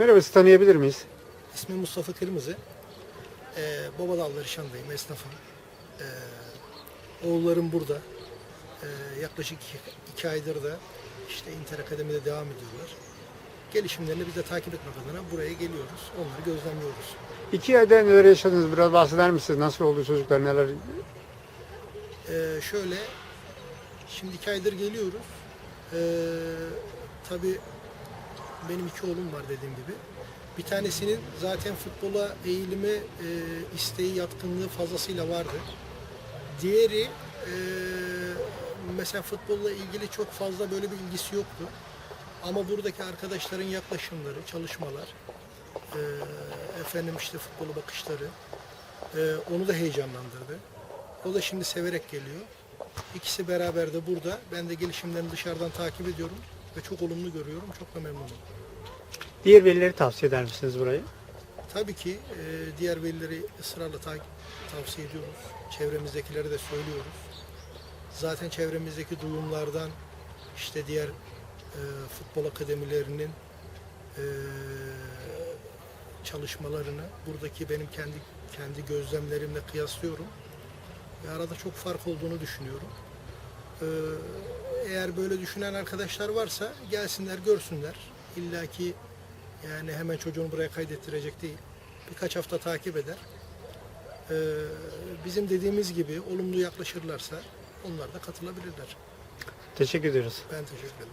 Merhaba sizi tanıyabilir miyiz? İsmim Mustafa Kırmızı. Ee, Baba Dalları Şan'dayım, esnafım. Ee, oğullarım burada. Ee, yaklaşık iki, iki aydır da işte Inter Akademi'de devam ediyorlar. Gelişimlerini biz de takip etmek adına buraya geliyoruz. Onları gözlemliyoruz. İki ayda neler yaşadınız biraz bahseder misiniz? Nasıl oldu çocuklar neler? Ee, şöyle, şimdi iki aydır geliyoruz. Ee, tabii benim iki oğlum var dediğim gibi. Bir tanesinin zaten futbola eğilimi, e, isteği, yatkınlığı fazlasıyla vardı. Diğeri e, mesela futbolla ilgili çok fazla böyle bir ilgisi yoktu. Ama buradaki arkadaşların yaklaşımları, çalışmalar, e, efendim işte futbolu bakışları e, onu da heyecanlandırdı. O da şimdi severek geliyor. İkisi beraber de burada. Ben de gelişimlerini dışarıdan takip ediyorum ve çok olumlu görüyorum. Çok da memnunum. Diğer velileri tavsiye eder misiniz burayı? Tabii ki e, diğer velileri ısrarla ta- tavsiye ediyoruz. Çevremizdekileri de söylüyoruz. Zaten çevremizdeki duyumlardan işte diğer e, futbol akademilerinin e, çalışmalarını buradaki benim kendi kendi gözlemlerimle kıyaslıyorum. Ve arada çok fark olduğunu düşünüyorum. E, eğer böyle düşünen arkadaşlar varsa gelsinler görsünler. İlla ki yani hemen çocuğunu buraya kaydettirecek değil. Birkaç hafta takip eder. Ee, bizim dediğimiz gibi olumlu yaklaşırlarsa onlar da katılabilirler. Teşekkür ediyoruz. Ben teşekkür ederim.